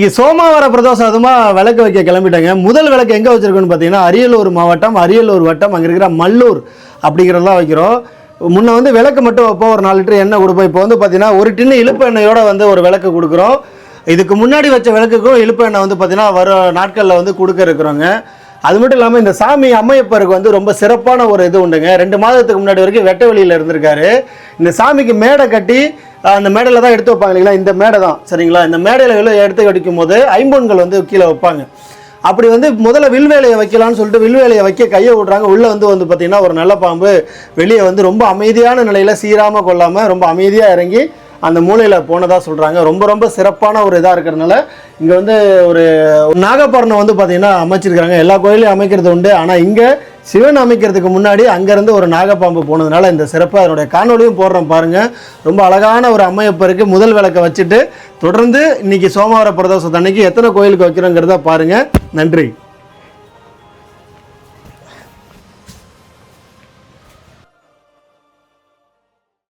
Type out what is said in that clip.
இங்கே சோமாவர பிரதோஷம் அதுமா விளக்கு வைக்க கிளம்பிட்டாங்க. முதல் விளக்கு எங்கே வச்சிருக்கோன்னு பார்த்தீங்கன்னா அரியலூர் மாவட்டம் அரியலூர் வட்டம் அங்கே இருக்கிற மல்லூர் அப்படிங்கிறதெல்லாம் வைக்கிறோம். முன்ன வந்து விளக்கு மட்டும் வைப்போம் ஒரு நாலு லிட்டர் எண்ணெய் கொடுப்போம். இப்போ வந்து பார்த்தீங்கன்னா ஒரு டின்னு இழுப்பு எண்ணெயோட வந்து ஒரு விளக்கு கொடுக்குறோம். இதுக்கு முன்னாடி வச்ச விளக்குக்கும் இழுப்பு எண்ணெய் வந்து பார்த்தீங்கன்னா வர நாட்களில் வந்து கொடுக்க இருக்கிறோங்க. அது மட்டும் இல்லாமல் இந்த சாமி அம்மையப்பருக்கு வந்து ரொம்ப சிறப்பான ஒரு இது உண்டுங்க. ரெண்டு மாதத்துக்கு முன்னாடி வரைக்கும் வெட்ட வெளியில் இருந்திருக்காரு. இந்த சாமிக்கு மேடை கட்டி அந்த மேடையில் தான் எடுத்து வைப்பாங்க இல்லைங்களா? இந்த மேடை தான் சரிங்களா? இந்த மேடையில் எடுத்து கடிக்கும் போது ஐம்பொன்கள் வந்து கீழே வைப்பாங்க. அப்படி வந்து முதல்ல வில்வேலையை வைக்கலாம்னு சொல்லிட்டு வில்வேலையை வைக்க கையை விடுறாங்க. உள்ளே வந்து வந்து பார்த்திங்கன்னா ஒரு நல்ல பாம்பு. வெளியே வந்து ரொம்ப அமைதியான நிலையில் சீராமல் கொள்ளாமல் ரொம்ப அமைதியாக இறங்கி அந்த மூலையில் போனதாக சொல்கிறாங்க ரொம்ப ரொம்ப சிறப்பான ஒரு இதாக இருக்கிறதுனால இங்கே வந்து ஒரு நாகப்பரணம் வந்து பார்த்திங்கன்னா அமைச்சிருக்காங்க. எல்லா கோயிலையும் அமைக்கிறது உண்டு. ஆனால் இங்கே சிவன் அமைக்கிறதுக்கு முன்னாடி அங்கேருந்து ஒரு நாகப்பாம்பு போனதுனால இந்த சிறப்பு அதனுடைய காணொலியும் போடுறோம் பாருங்கள் ரொம்ப அழகான ஒரு அம்மையப்பருக்கு முதல் விளக்கை வச்சுட்டு தொடர்ந்து இன்னைக்கு சோமவார பிரதோஷத்தன்னைக்கு எத்தனை கோயிலுக்கு வைக்கிறோங்கிறத பாருங்கள் நன்றி.